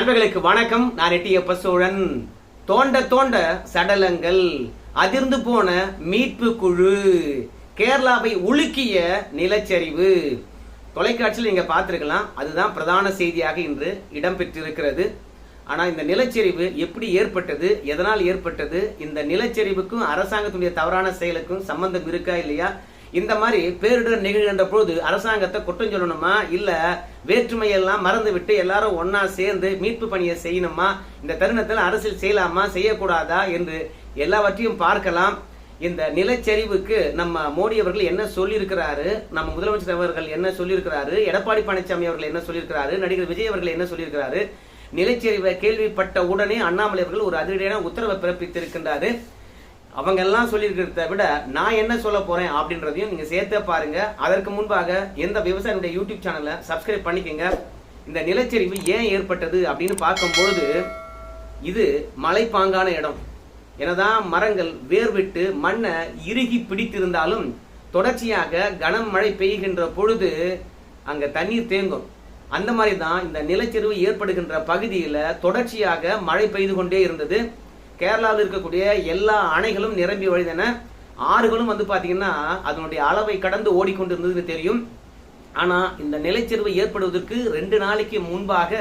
நண்பர்களுக்கு வணக்கம். நான் எட்டியப்ப சோழன் தோண்ட தோண்ட சடலங்கள் அதிர்ந்து போன மீட்பு குழு கேரளாவை உலுக்கிய நிலச்சரிவு. தொலைக்காட்சியில் நீங்க பார்த்திருக்கலாம். அதுதான் பிரதான செய்தியாக இன்று இடம்பெற்றிருக்கிறது. ஆனா இந்த நிலச்சரிவு எப்படி ஏற்பட்டது? எதனால் ஏற்பட்டது? இந்த நிலச்சரிவுக்கும் அரசாங்கத்துடைய தவறான செயலுக்கும் சம்பந்தம் இருக்கா இல்லையா? இந்த மாதிரி பேரிடர் நிகழ்கின்ற பொழுது அரசாங்கத்தை குற்றம் சொல்லணுமா? இல்ல வேற்றுமையெல்லாம் மறந்து விட்டு எல்லாரும் ஒன்னா சேர்ந்து மீட்பு பணியை செய்யணுமா? இந்த தருணத்தில் அரசியல் செய்யலாமா? செய்யக்கூடாதா? என்று எல்லாவற்றையும் பார்க்கலாம். இந்த நிலச்சரிவுக்கு நம்ம மோடி அவர்கள் என்ன சொல்லியிருக்கிறாரு? நம்ம முதலமைச்சர் அவர்கள் என்ன சொல்லியிருக்கிறாரு? எடப்பாடி பழனிசாமி அவர்கள் என்ன சொல்லியிருக்கிறாரு? நடிகர் விஜய் அவர்கள் என்ன சொல்லியிருக்கிறாரு? நிலச்சரிவை கேள்விப்பட்ட உடனே அண்ணாமலை அவர்கள் ஒரு அதிரடியான உத்தரவை பிறப்பித்திருக்கின்றாரு. அவங்க எல்லாம் சொல்லியிருக்கிறத விட நான் என்ன சொல்ல போறேன் அப்படின்றதையும் நீங்க சேர்த்தே பாருங்க. அதற்கு முன்பாக எந்த விவசாயியுடைய யூடியூப் சேனலை சப்ஸ்கிரைப் பண்ணிக்கங்க. இந்த நிலச்சரிவு ஏன் ஏற்பட்டது அப்படின்னு பார்க்கும்பொழுது இது மலைப்பாங்கான இடம். எனதான் மரங்கள் வேர்விட்டு மண்ணை இறுகி பிடித்திருந்தாலும் தொடர்ச்சியாக கனம் மழை பெய்கின்ற பொழுது அங்க தண்ணீர் தேங்கும். அந்த மாதிரி தான் இந்த நிலச்சரிவு ஏற்படுகின்ற பகுதியில் தொடர்ச்சியாக மழை பெய்து கொண்டே இருந்தது. கேரளாவில் இருக்கக்கூடிய எல்லா அணைகளும் நிரம்பி வழிந்தன. ஆறுகளும் வந்து பார்த்தீங்கன்னா அதனுடைய அளவை கடந்து ஓடிக்கொண்டிருந்ததுன்னு தெரியும். ஆனால் இந்த நிலச்சரிவு ஏற்படுவதற்கு ரெண்டு நாளைக்கு முன்பாக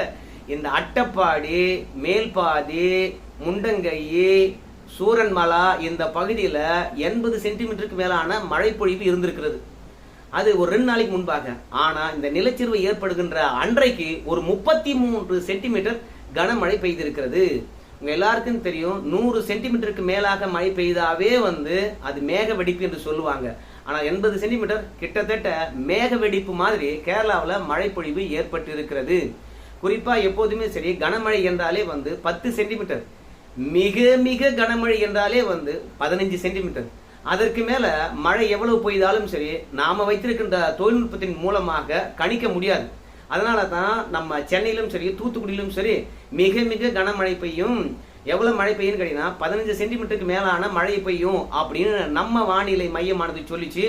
இந்த அட்டப்பாடி மேல்பாதி முண்டங்கையி சூரன்மலா இந்த பகுதியில் எண்பது சென்டிமீட்டருக்கு மேலான மழைப்பொழிவு இருந்திருக்கிறது. அது ஒரு ரெண்டு நாளைக்கு முன்பாக. ஆனால் இந்த நிலச்சரிவு ஏற்படுகின்ற அன்றைக்கு ஒரு முப்பத்தி மூன்று சென்டிமீட்டர் கனமழை பெய்திருக்கிறது. உங்க எல்லாருக்கும் தெரியும் நூறு சென்டிமீட்டருக்கு மேலாக மழை பெய்தாவே வந்து அது மேக வெடிப்பு என்று சொல்லுவாங்க. ஆனால் எண்பது சென்டிமீட்டர் கிட்டத்தட்ட மேக வெடிப்பு மாதிரி கேரளாவில் மழைப்பொழிவு ஏற்பட்டிருக்கிறது. ஏற்பட்டு இருக்கிறது எப்போதுமே சரி கனமழை என்றாலே வந்து பத்து சென்டிமீட்டர். மிக மிக கனமழை என்றாலே வந்து பதினஞ்சு சென்டிமீட்டர். அதற்கு மேலே மழை எவ்வளவு பெய்தாலும் சரி நாம் வைத்திருக்கின்ற தொழில்நுட்பத்தின் மூலமாக கணிக்க முடியாது. அதனால தான் நம்ம சென்னையிலும் சரி தூத்துக்குடியிலும் சரி மிக மிக கனமழை பெய்யும். எவ்வளவு மழை பெய்யும்னு கேட்டீங்கன்னா பதினஞ்சு சென்டிமீட்டருக்கு மேலான மழை பெய்யும் அப்படின்னு நம்ம வானிலை மையமானது சொல்லிச்சு.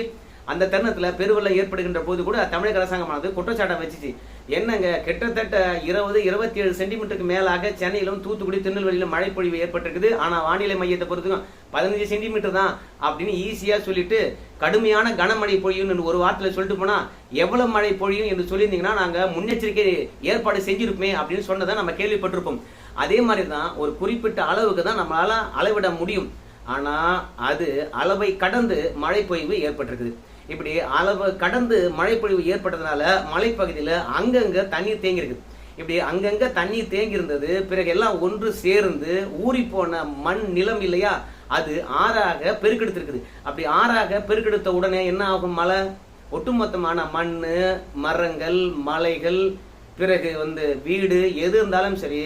அந்த தருணத்தில் பெருவெள்ளம் ஏற்படுகின்ற போது கூட தமிழக அரசாங்கமானது குற்றச்சாட்டை வச்சுச்சு. என்னங்க கிட்டத்தட்ட இருபது இருபத்தி ஏழு சென்டிமீட்டருக்கு மேலாக சென்னையிலும் தூத்துக்குடி திருநெல்வேலியிலும் மழைப்பொழிவு ஏற்பட்டிருக்குது. ஆனால் வானிலை மையத்தை பொறுத்துக்கும் பதினஞ்சு சென்டிமீட்டர் தான் அப்படின்னு ஈஸியாக சொல்லிட்டு கடுமையான கனமழை பொழியும்னு ஒரு வார்த்தையில் சொல்லிட்டு போனால் எவ்வளவு மழை பொழியும் என்று சொல்லியிருந்தீங்கன்னா நாங்கள் முன்னெச்சரிக்கை ஏற்பாடு செஞ்சிருப்போமே அப்படின்னு சொன்னதை நம்ம கேள்விப்பட்டிருப்போம். அதே மாதிரி தான் ஒரு குறிப்பிட்ட அளவுக்கு தான் நம்மளால் அளவிட முடியும். ஆனால் அது அளவை கடந்து மழை பொழிவு ஏற்பட்டிருக்குது. இப்படி அளவு கடந்து மழைப்பொழிவு ஏற்பட்டதுனால மலைப்பகுதியில் அங்கங்க தண்ணீர் தேங்கி இப்படி அங்கங்க தண்ணீர் தேங்கி இருந்தது பிறகு எல்லாம் ஒன்று சேர்ந்து ஊறி போன மண் நிலம் இல்லையா? அது ஆறாக பெருக்கெடுத்திருக்குது. அப்படி ஆறாக பெருக்கெடுத்த உடனே என்ன ஆகும் மழை? ஒட்டுமொத்தமான மண் மரங்கள் மலைகள் பிறகு வந்து வீடு எது இருந்தாலும் சரி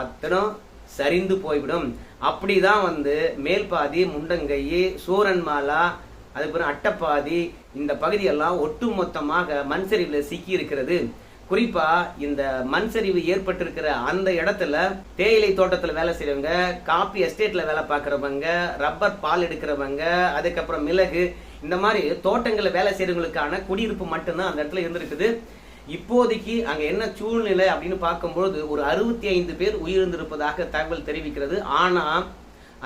அத்தனம் சரிந்து போய்விடும். அப்படிதான் வந்து மேல்பாதி முண்டங்கை சூரன்மாலா அதுக்கப்புறம் அட்டப்பாதி இந்த பகுதியெல்லாம் ஒட்டுமொத்தமாக மண் சரிவில் சிக்கி இருக்கிறது. குறிப்பா இந்த மண் சரிவு ஏற்பட்டிருக்கிற அந்த இடத்துல தேயிலை தோட்டத்துல வேலை செய்யறவங்க காப்பி எஸ்டேட்ல வேலை பார்க்கறவங்க ரப்பர் பால் எடுக்கிறவங்க அதுக்கப்புறம் மிளகு இந்த மாதிரி தோட்டங்களில் வேலை செய்யறவங்களுக்கான குடியிருப்பு மட்டும்தான் அந்த இடத்துல இருந்திருக்குது. இப்போதைக்கு அங்க என்ன சூழ்நிலை அப்படின்னு பார்க்கும்பொழுது ஒரு அறுபத்தி ஐந்து பேர் உயிரிழந்திருப்பதாக தகவல் தெரிவிக்கிறது. ஆனா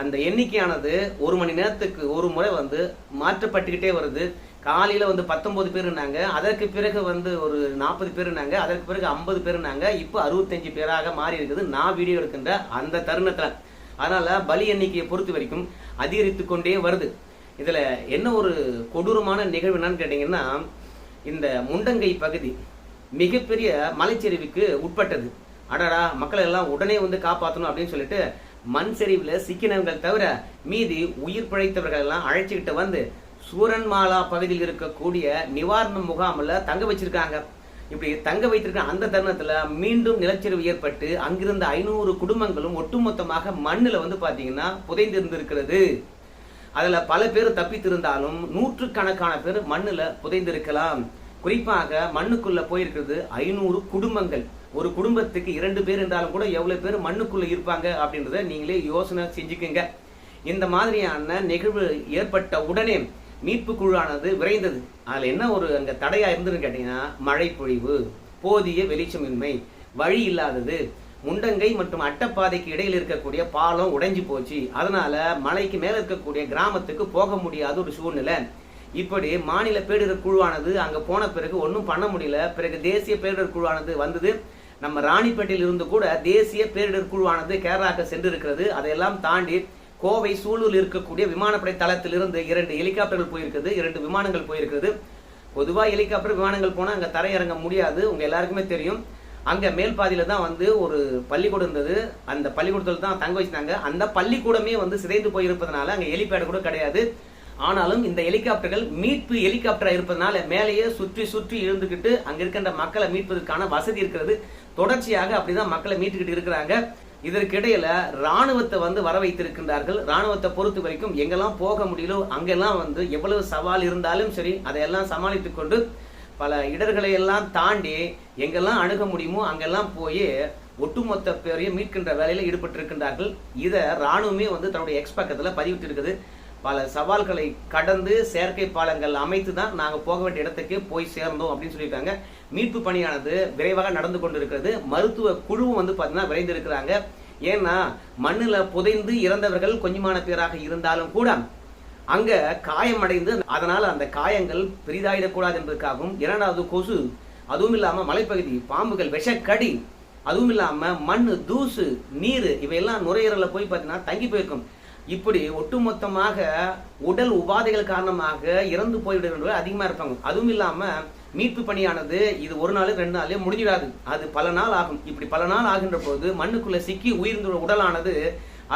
அந்த எண்ணிக்கையானது ஒரு மணி நேரத்துக்கு ஒரு முறை வந்து மாற்றப்பட்டுக்கிட்டே வருது. காலையில் வந்து பத்தொம்பது பேர் இருந்தாங்க. அதற்கு பிறகு வந்து ஒரு நாற்பது பேர் இருந்தாங்க. அதற்கு பிறகு ஐம்பது பேர் இருந்தாங்க. இப்போ அறுபத்தஞ்சு பேராக மாறி இருக்குது. நான் வீடியோ எடுக்கின்ற அந்த தருணத்தில். அதனால் பலி எண்ணிக்கையை பொறுத்த வரைக்கும் அதிகரித்து கொண்டே வருது. இதில் என்ன ஒரு கொடூரமான நிகழ்வு என்னன்னு கேட்டிங்கன்னா இந்த முண்டங்கை பகுதி மிகப்பெரிய மலைச்சரிவுக்கு உட்பட்டது. அடடா மக்களை எல்லாம் உடனே வந்து காப்பாற்றணும் அப்படின்னு சொல்லிட்டு மண் சரிவுல சிக்கினவர்கள் தவிர மீதி உயிர் பிழைத்தவர்கள் எல்லாம் அழைச்சிக்கிட்டு வந்து சூரன்மாலா பகுதியில் இருக்கக்கூடிய நிவாரண முகாமில் தங்க வச்சிருக்காங்க. இப்படி தங்க வைத்திருக்க அந்த தருணத்தில் மீண்டும் நிலச்சரிவு ஏற்பட்டு அங்கிருந்த ஐநூறு குடும்பங்களும் ஒட்டுமொத்தமாக மண்ணில் வந்து பார்த்தீங்கன்னா புதைந்திருந்திருக்கிறது. அதில் பல பேர் தப்பித்திருந்தாலும் நூற்றுக்கணக்கான பேர் மண்ணில் புதைந்திருக்கலாம். குறிப்பாக மண்ணுக்குள்ளே போயிருக்கிறது ஐநூறு குடும்பங்கள். ஒரு குடும்பத்துக்கு இரண்டு பேர் இருந்தாலும் கூட எவ்வளவு பேர் மண்ணுக்குள்ள இருப்பாங்க அப்படின்றத நீங்களே யோசனை செஞ்சுக்குங்க. இந்த மாதிரியான நிகழ்வு ஏற்பட்ட உடனே மீட்பு குழுவானது விரைந்தது. அதில் என்ன ஒரு அங்கே தடையா இருந்ததுன்னு கேட்டீங்கன்னா மழை பொழிவு போதிய வெளிச்சமின்மை வழி இல்லாதது முண்டங்கை மற்றும் அட்டப்பாதைக்கு இடையில் இருக்கக்கூடிய பாலம் உடைஞ்சு போச்சு. அதனால மலைக்கு மேல இருக்கக்கூடிய கிராமத்துக்கு போக முடியாத ஒரு சூழ்நிலை. இப்படி மாநில பேரிடர் குழுவானது அங்க போன பிறகு ஒன்றும் பண்ண முடியல. பிறகு தேசிய பேரிடர் குழுவானது வந்தது. நம்ம ராணிப்பேட்டையில் இருந்து கூட தேசிய பேரிடர் குழுவானது கேரளாக்கு சென்றிருக்கிறது. அதையெல்லாம் தாண்டி கோவை சூலூரில் இருக்கக்கூடிய விமானப்படை தளத்திலிருந்து இரண்டு ஹெலிகாப்டர்கள் போயிருக்குது. இரண்டு விமானங்கள் போயிருக்குது. பொதுவாக ஹெலிகாப்டர் விமானங்கள் போனால் அங்கே தரையிறங்க முடியாது. உங்கள் எல்லாருக்குமே தெரியும். அங்கே மேல் பாதியில் தான் வந்து ஒரு பள்ளிக்கூடம் இருந்தது. அந்த பள்ளிக்கூடத்தில் தான் தங்க வச்சிருந்தாங்க. அந்த பள்ளிக்கூடமே வந்து சிதைந்து போயிருப்பதனால அங்கே ஹெலிபேட் கூட கிடையாது. ஆனாலும் இந்த ஹெலிகாப்டர்கள் மீட்பு ஹெலிகாப்டராக இருப்பதனால மேலேயே சுற்றி சுற்றி இருந்துக்கிட்டு அங்கே இருக்கின்ற மக்களை மீட்பதற்கான வசதி இருக்கிறது. தொடர்ச்சியாக அப்படிதான் மக்களை மீட்டுக்கிட்டு இருக்கிறாங்க. இதற்கிடையில ராணுவத்தை வந்து வர வைத்திருக்கின்றார்கள் ராணுவத்தை பொறுத்த வரைக்கும் எங்கெல்லாம் போக முடியலோ அங்கெல்லாம் வந்து எவ்வளவு சவால் இருந்தாலும் சரி அதையெல்லாம் சமாளித்துக் கொண்டு பல இடர்களை எல்லாம் தாண்டி எங்கெல்லாம் அணுக முடியுமோ அங்கெல்லாம் போய் ஒட்டுமொத்த பேரையும் மீட்கின்ற வேலையில ஈடுபட்டிருக்கின்றார்கள். இதை ராணுவமே வந்து தன்னுடைய எக்ஸ் பக்கத்துல பதிவிட்டு இருக்குது பல சவால்களை கடந்து செயற்கை பாலங்கள் அமைத்து தான் நாங்கள் போக வேண்டிய இடத்துக்கு போய் சேர்ந்தோம் அப்படின்னு சொல்லியிருக்காங்க. மீட்பு பணியானது விரைவாக நடந்து கொண்டிருக்கிறது. மருத்துவ குழுவும் வந்து பார்த்தீங்கன்னா விரைந்து இருக்கிறாங்க ஏன்னா மண்ணில் புதைந்து இறந்தவர்கள் கொஞ்சமான பேராக இருந்தாலும் கூட அங்க காயமடைந்து அதனால அந்த காயங்கள் பெரிதாயிடக்கூடாது என்பதற்காகவும் இரண்டாவது கொசு அதுவும் இல்லாம மலைப்பகுதி பாம்புகள் விஷக்கடி அதுவும் இல்லாம மண் தூசு நீர் இவையெல்லாம் நுரையீரலில் போய் பார்த்தீங்கன்னா தங்கி போயிருக்கும். இப்படி ஒட்டுமொத்தமாக உடல் உபாதைகள் காரணமாக இறந்து போய்விடுகிறவர்கள் அதிகமாக இருப்பாங்க. அதுவும் இல்லாமல் மீட்பு பணியானது இது ஒரு நாள் ரெண்டு நாளே முடிஞ்சிடாது. அது பல நாள் ஆகும். இப்படி பல நாள் ஆகின்ற போது மண்ணுக்குள்ள சிக்கி உயிர்ந்த உடலானது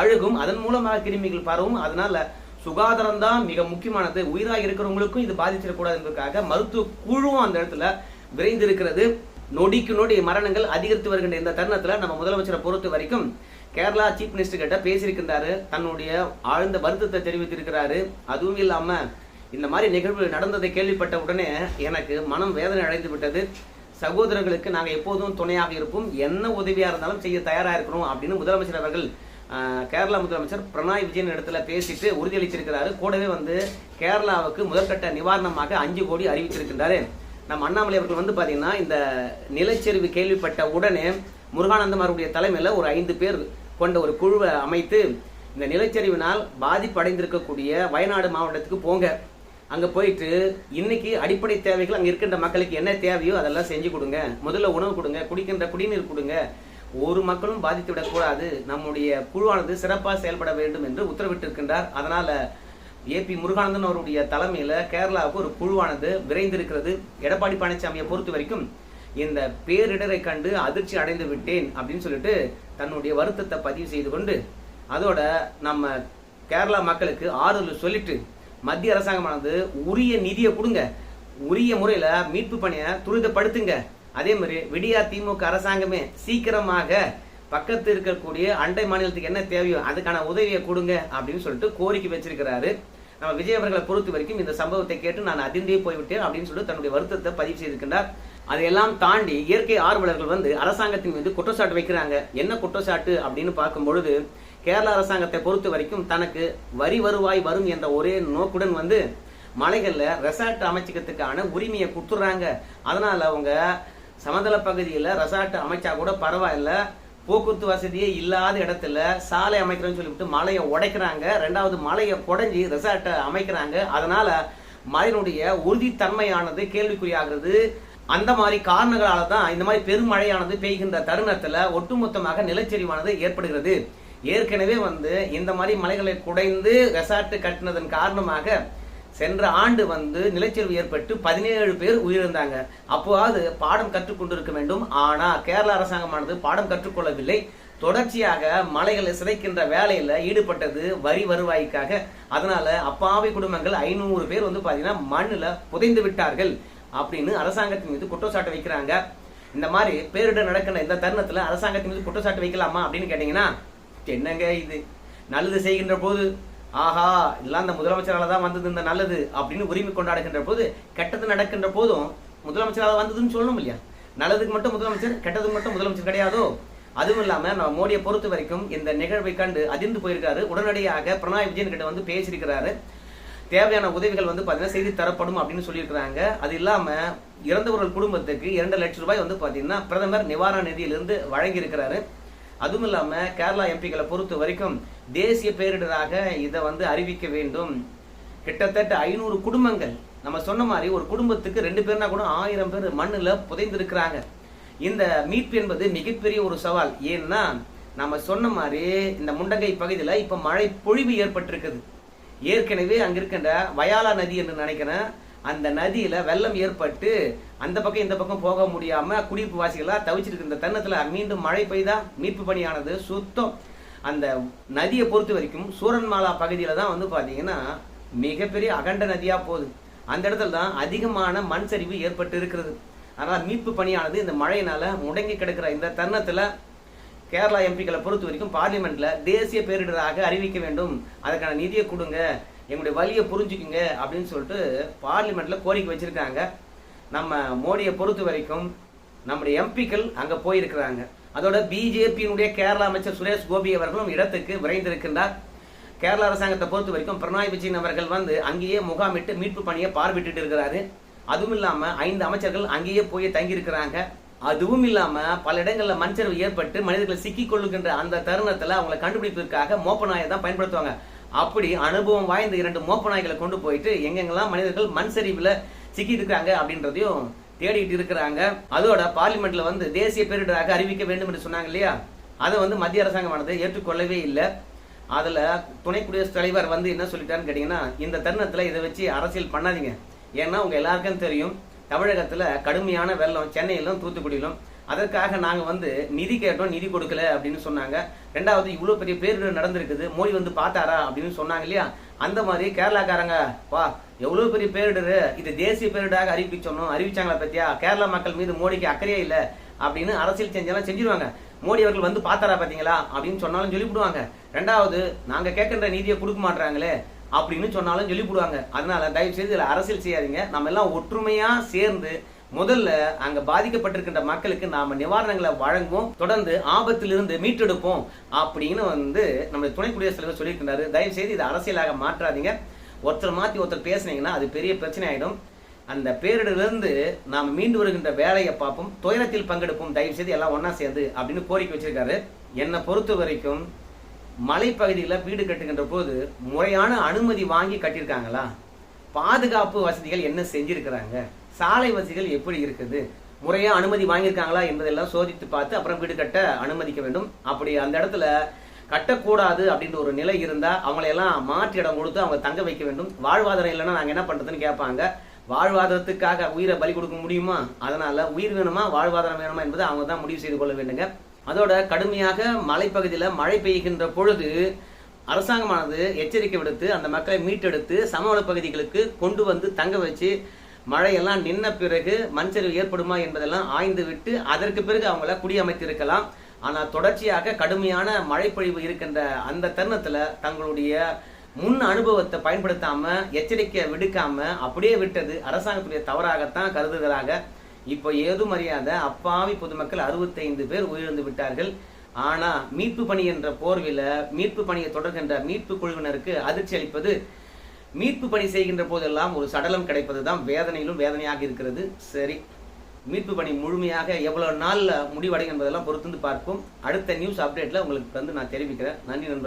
அழுகும். அதன் மூலமாக கிருமிகள் பரவும். அதனால சுகாதாரம் தான் மிக முக்கியமானது. உயிராக இருக்கிறவங்களுக்கும் இது பாதிச்சிடக்கூடாது என்பதற்காக மருத்துவ குழுவும் அந்த இடத்துல விரைந்து இருக்கிறது நொடிக்கு நொடி மரணங்கள் அதிகரித்து வருகின்ற இந்த தருணத்துல நம்ம முதலமைச்சரை பொறுத்த வரைக்கும் கேரளா சீஃப் மினிஸ்டர் கிட்ட பேசியிருக்கின்றாரு. தன்னுடைய ஆழ்ந்த வருத்தத்தை தெரிவித்திருக்கிறாரு. அதுவும் இல்லாம இந்த மாதிரி நிகழ்வு நடந்ததை கேள்விப்பட்ட உடனே எனக்கு மனம் வேதனை அடைந்து விட்டது. சகோதரர்களுக்கு நாங்க எப்போதும் துணையாக இருப்போம். என்ன உதவியா இருந்தாலும் செய்ய தயாரா இருக்கிறோம் அப்படின்னு முதலமைச்சர் அவர்கள் கேரளா முதலமைச்சர் பிரணாய் விஜயன் இடத்துல பேசிட்டு உறுதியளிச்சிருக்கிறாரு கூடவே வந்து கேரளாவுக்கு முதற்கட்ட நிவாரணமாக அஞ்சு கோடி அறிவித்திருக்கின்றாரு. நம்ம அண்ணாமலை அவர்கள் வந்து பாத்தீங்கன்னா இந்த நிலச்சரிவு கேள்விப்பட்ட உடனே முருகானந்தம் அவருடைய தலைமையில ஒரு ஐந்து பேர் கொண்ட ஒரு குழுவை அமைத்து இந்த நிலச்சரிவினால் பாதிப்படைந்திருக்கக்கூடிய வயநாடு மாவட்டத்துக்கு போங்க. அங்கே போயிட்டு இன்னைக்கு அடிப்படை தேவைகள் அங்கே இருக்கின்ற மக்களுக்கு என்ன தேவையோ அதெல்லாம் செஞ்சு கொடுங்க. முதல்ல உணவு கொடுங்க குடிக்கின்ற குடிநீர் கொடுங்க. ஒரு மக்களும் பாதித்து விடக்கூடாது. நம்முடைய குழுவானது சிறப்பாக செயல்பட வேண்டும் என்று உத்தரவிட்டிருக்கின்றார். அதனால ஏபி முருகானந்தன் அவருடைய தலைமையில கேரளாவுக்கு ஒரு குழுவானது விரைந்திருக்கிறது. எடப்பாடி பழனிசாமியை பொறுத்த வரைக்கும் இந்த பேரிடரை கண்டு அதிர்ச்சி அடைந்து விட்டேன் அப்படின்னு சொல்லிட்டு தன்னுடைய வருத்தத்தை பதிவு செய்து கொண்டு அதோட நம்ம கேரளா மக்களுக்கு ஆறுதல் சொல்லிட்டு மத்திய அரசாங்கமானது உரிய நிதியை கொடுங்க. உரிய முறையில் மீட்பு பணியை துரிதப்படுத்துங்க. அதே மாதிரி விடியா திமுக அரசாங்கமே சீக்கிரமாக பக்கத்து இருக்கக்கூடிய அண்டை மாநிலத்துக்கு என்ன தேவையோ அதுக்கான உதவியை கொடுங்க அப்படின்னு சொல்லிட்டு கோரிக்கை வச்சிருக்கிறாரு. நம்ம விஜய் அவர்களை பொறுத்த வரைக்கும் இந்த சம்பவத்தை கேட்டு நான் அதிர்ந்தே போய்விட்டேன் அப்படின்னு சொல்லிட்டு தன்னுடைய வருத்தத்தை பதிவு செய்திருக்கின்றார். அதையெல்லாம் தாண்டி இயற்கை ஆர்வலர்கள் வந்து அரசாங்கத்தின் மீது குற்றச்சாட்டு வைக்கிறாங்க. என்ன குற்றச்சாட்டு அப்படின்னு பார்க்கும் பொழுது கேரள அரசாங்கத்தை பொறுத்த வரைக்கும் தனக்கு வரி வருவாய் வரும் என்ற ஒரே நோக்குடன் வந்து மலைகளில் ரெசார்ட் அமைச்சிக்கிறதுக்கான உரிமையை கொடுத்துட்றாங்க. அதனால் அவங்க சமதள பகுதியில் ரெசார்ட் அமைச்சா கூட பரவாயில்ல. போக்குவரத்து வசதியே இல்லாத இடத்துல சாலை அமைக்கிறோன்னு சொல்லிவிட்டு மலையை உடைக்கிறாங்க. ரெண்டாவது மலையை குடைஞ்சி ரெசார்ட்டை அமைக்கிறாங்க. அதனால் மழையினுடைய உறுதித்தன்மையானது கேள்விக்குறியாகிறது. அந்த மாதிரி காரணங்களால தான் இந்த மாதிரி பெருமழையானது பெய்கின்ற தருணத்துல ஒட்டுமொத்தமாக நிலச்சரிவானது ஏற்படுகிறது. ஏற்கனவே வந்து இந்த மாதிரி மலைகளை குடைந்து ரெசார்ட் கட்டினதன் காரணமாக சென்ற ஆண்டு வந்து நிலச்சரிவு ஏற்பட்டு பதினேழு பேர் உயிரிழந்தாங்க. அப்போது பாடம் கற்றுக்கொண்டிருக்க வேண்டும். ஆனால் கேரள அரசாங்கமானது பாடம் கற்றுக்கொள்ளவில்லை. தொடர்ச்சியாக மலைகளை சிதைக்கின்ற வேலையில ஈடுபட்டது வரி வருவாய்க்காக. அதனால அப்பாவி குடும்பங்கள் ஐநூறு பேர் வந்து பாத்தீங்கன்னா மண்ணுல புதைந்து விட்டார்கள். அப்படின்னு அரசாங்கத்தின் மீது குற்றச்சாட்டு வைக்கிறாங்க. இந்த மாதிரி பேரிடர் நடக்கிற இந்த தருணத்துல அரசாங்கத்தின் மீது குற்றச்சாட்டு வைக்கலாமா அப்படின்னு கேட்டீங்கன்னா என்னங்க இது? நல்லது செய்கின்ற போது ஆஹா இதெல்லாம் அந்த முதலமைச்சரால தான் வந்தது இந்த நல்லது அப்படின்னு உரிமை கொண்டாடுகின்ற போது கெட்டது நடக்கின்ற போதும் முதலமைச்சரால் வந்ததுன்னு சொல்லணும் இல்லையா? நல்லதுக்கு மட்டும் முதலமைச்சர் கெட்டதுக்கு மட்டும் முதலமைச்சர் கிடையாதோ? அதுவும் இல்லாம நம்ம மோடியை பொறுத்த வரைக்கும் இந்த நிகழ்வை கண்டு அதிர்ந்து போயிருக்காரு. உடனடியாக பினராயி விஜயன் கிட்ட வந்து பேசியிருக்கிறாரு. தேவையான உதவிகள் வந்து பார்த்தீங்கன்னா செய்து தரப்படும் அப்படின்னு சொல்லியிருக்கிறாங்க. அது இல்லாமல் இறந்தவர்கள் குடும்பத்துக்கு இரண்டு லட்சம் ரூபாய் வந்து பார்த்தீங்கன்னா பிரதமர் நிவாரண நிதியிலிருந்து வழங்கி இருக்கிறாரு அதுவும் இல்லாமல் கேரளா எம்பிக்களை பொறுத்த வரைக்கும் தேசிய பேரிடராக இதை வந்து அறிவிக்க வேண்டும். கிட்டத்தட்ட ஐநூறு குடும்பங்கள் நம்ம சொன்ன மாதிரி ஒரு குடும்பத்துக்கு ரெண்டு பேர்னா கூட ஆயிரம் பேர் மண்ணில் புதைந்திருக்கிறாங்க. இந்த மீட்பு என்பது மிகப்பெரிய ஒரு சவால். ஏன்னா நம்ம சொன்ன மாதிரி இந்த முண்டங்கை பகுதியில் இப்போ மழை பொழிவு ஏற்பட்டிருக்குது. ஏற்கனவே அங்கே இருக்கின்ற வயாலா நதி என்று நினைக்கிறேன் அந்த நதியில வெள்ளம் ஏற்பட்டு அந்த பக்கம் இந்த பக்கம் போக முடியாம குடியிருப்பு வாசிகளா தவிச்சிருக்கு இந்த தருணத்துல மீண்டும் மழை பெய்தா மீட்பு பணியானது சுத்தம். அந்த நதியை பொறுத்த வரைக்கும் சூரன்மாலா பகுதியில தான் வந்து பாத்தீங்கன்னா மிகப்பெரிய அகண்ட நதியா போகுது. அந்த இடத்துல தான் அதிகமான மண் சரிவு ஏற்பட்டு இருக்கிறது. அதனால மீட்பு பணியானது இந்த மழையினால முடங்கி கிடக்கிற இந்த தருணத்துல கேரளா எம்பிக்களை பொறுத்த வரைக்கும் பார்லிமெண்ட்ல தேசிய பேரிடராக அறிவிக்க வேண்டும். அதற்கான நிதியை கொடுங்க. எங்களுடைய வழியை புரிஞ்சுக்குங்க அப்படின்னு சொல்லிட்டு பார்லிமெண்ட்ல கோரிக்கை வச்சிருக்காங்க. நம்ம மோடியை பொறுத்த வரைக்கும் நம்முடைய எம்பிக்கள் அங்க போயிருக்கிறாங்க. அதோட பிஜேபியினுடைய கேரளா அமைச்சர் சுரேஷ் கோபி அவர்களும் இடத்துக்கு விரைந்திருக்கின்றார். கேரள அரசாங்கத்தை பொறுத்த வரைக்கும் பிரணாய் விஜயன் அவர்கள் வந்து அங்கேயே முகாமிட்டு மீட்பு பணியை பார்வையிட்டு இருக்கிறாரு. அதுவும் இல்லாம ஐந்து அமைச்சர்கள் அங்கேயே போய் தங்கியிருக்கிறாங்க. அதுவும் இல்லாம பல இடங்கள்ல மண்சரிவு ஏற்பட்டு மனிதர்களை சிக்கிக் கொள்ளுகின்ற அந்த தருணத்துல அவங்களை கண்டுபிடிப்பதற்காக மோப்ப நாயை தான் பயன்படுத்துவாங்க. அப்படி அனுபவம் வாய்ந்த இரண்டு மோப்ப நாய்களை கொண்டு போயிட்டு எங்கெங்கெல்லாம் மனிதர்கள் மண் சரிவுல சிக்கி இருக்கிறாங்க அப்படின்றதையும் தேடிட்டு இருக்கிறாங்க. அதோட பார்லிமெண்ட்ல வந்து தேசிய பேரிடராக அறிவிக்க வேண்டும் என்று சொன்னாங்க இல்லையா? அதை வந்து மத்திய அரசாங்கமானது ஏற்றுக்கொள்ளவே இல்லை. அதுல துணை குடியரசுத் தலைவர் வந்து என்ன சொல்லிட்டாருன்னு கேட்டீங்கன்னா இந்த தருணத்துல இதை வச்சு அரசியல் பண்ணாதீங்க. ஏன்னா உங்க எல்லாருக்கும் தெரியும் தமிழகத்தில் கடுமையான வெள்ளம் சென்னையிலும் தூத்துக்குடியிலும். அதற்காக நாங்கள் வந்து நிதி கேட்டோம் நிதி கொடுக்கல அப்படின்னு சொன்னாங்க. ரெண்டாவது இவ்வளோ பெரிய பேரிடர் நடந்திருக்குது. மோடி வந்து பார்த்தாரா அப்படின்னு சொன்னாங்க இல்லையா? அந்த மாதிரி கேரளாக்காரங்க வா எவ்வளோ பெரிய பேரிடர். இது தேசிய பேரிடராக அறிவிக்க அறிவிச்சாங்களா பத்தியா? கேரளா மக்கள் மீது மோடிக்கு அக்கறையே இல்லை அப்படின்னு அரசியல் செஞ்செல்லாம் செஞ்சிருவாங்க. மோடி அவர்கள் வந்து பார்த்தாரா பார்த்தீங்களா அப்படின்னு சொன்னாலும் சொல்லிவிடுவாங்க. ரெண்டாவது நாங்கள் கேட்கின்ற நீதியை கொடுக்க மாட்டாங்களே அப்படின்னு சொன்னாலும் சொல்லிவிடுவாங்க அதனால தயவு செய்து இதில் அரசியல் செய்யாதீங்க. நம்ம எல்லாம் ஒற்றுமையா சேர்ந்து முதல்ல அங்க பாதிக்கப்பட்டிருக்கின்ற மக்களுக்கு நாம நிவாரணங்களை வழங்குவோம். தொடர்ந்து ஆபத்திலிருந்து மீட்டெடுப்போம் அப்படின்னு வந்து நம்ம துணை குடியரசுத் தலைவர் சொல்லியிருக்கிறாரு தயவு செய்து இதை அரசியலாக மாற்றாதீங்க. ஒருத்தர் மாத்தி ஒருத்தர் பேசுனீங்கன்னா அது பெரிய பிரச்சனை ஆயிடும் அந்த பேரிடரிலிருந்து நாம் மீண்டு வருகின்ற வேலையை பார்ப்போம். துயரத்தில் பங்கெடுப்போம். தயவு செய்து எல்லாம் ஒன்றா சேர்ந்து அப்படின்னு கோரிக்கை வச்சிருக்காரு. என்னை பொறுத்த வரைக்கும் மலைப்பகுதியில் வீடு கட்டுகின்ற போது முறையான அனுமதி வாங்கி கட்டியிருக்காங்களா? பாதுகாப்பு வசதிகள் என்ன செஞ்சிருக்கிறாங்க? சாலை வசதிகள் எப்படி இருக்குது? முறையாக அனுமதி வாங்கியிருக்காங்களா என்பதெல்லாம் சோதித்து பார்த்து அப்புறம் வீடு கட்ட அனுமதிக்க வேண்டும். அப்படி அந்த இடத்துல கட்டக்கூடாது அப்படின்ற ஒரு நிலை இருந்தால் அவங்களையெல்லாம் மாற்றி இடம் கொடுத்து அவங்க தங்க வைக்க வேண்டும். வாழ்வாதாரம் இல்லைன்னா நாங்கள் என்ன பண்ணுறதுன்னு கேட்பாங்க. வாழ்வாதாரத்துக்காக உயிரை பலி கொடுக்க முடியுமா? அதனால உயிர் வேணுமா? வாழ்வாதாரம் வேணுமா என்பதை அவங்க தான் முடிவு செய்து கொள்ள வேண்டுங்க. அதோட கடுமையாக மலைப்பகுதியில் மழை பெய்கின்ற பொழுது அரசாங்கமானது எச்சரிக்கை விடுத்து அந்த மக்களை மீட்டெடுத்து சமவள பகுதிகளுக்கு கொண்டு வந்து தங்க வச்சு மழையெல்லாம் நின்ன பிறகு மண்சரிவு ஏற்படுமா என்பதெல்லாம் ஆய்ந்து விட்டு அதற்கு பிறகு அவங்கள குடியமைத்திருக்கலாம். ஆனால் தொடர்ச்சியாக கடுமையான மழைப்பொழிவு இருக்கின்ற அந்த தருணத்தில் தங்களுடைய முன் அனுபவத்தை பயன்படுத்தாமல் எச்சரிக்கை விடுக்காமல் அப்படியே விட்டது அரசாங்கத்துடைய தவறாகத்தான் கருதுகிறாங்க. இப்போ ஏதும் அறியாத அப்பாவி பொதுமக்கள் அறுபத்தைந்து பேர் உயிரிழந்து விட்டார்கள். ஆனா மீட்பு பணி என்ற போர்வில மீட்பு பணியை தொடர்கின்ற மீட்பு குழுவினருக்கு அதிர்ச்சி அளிப்பது மீட்பு பணி செய்கின்ற போதெல்லாம் ஒரு சடலம் கிடைப்பது தான் வேதனையிலும் வேதனையாக இருக்கிறது. சரி மீட்பு பணி முழுமையாக எவ்வளவு நாளில் முடிவடையும் என்பதெல்லாம் பொறுத்து பார்ப்போம். அடுத்த நியூஸ் அப்டேட்டில் உங்களுக்கு வந்து நான் தெரிவிக்கிறேன். நன்றி நண்பர்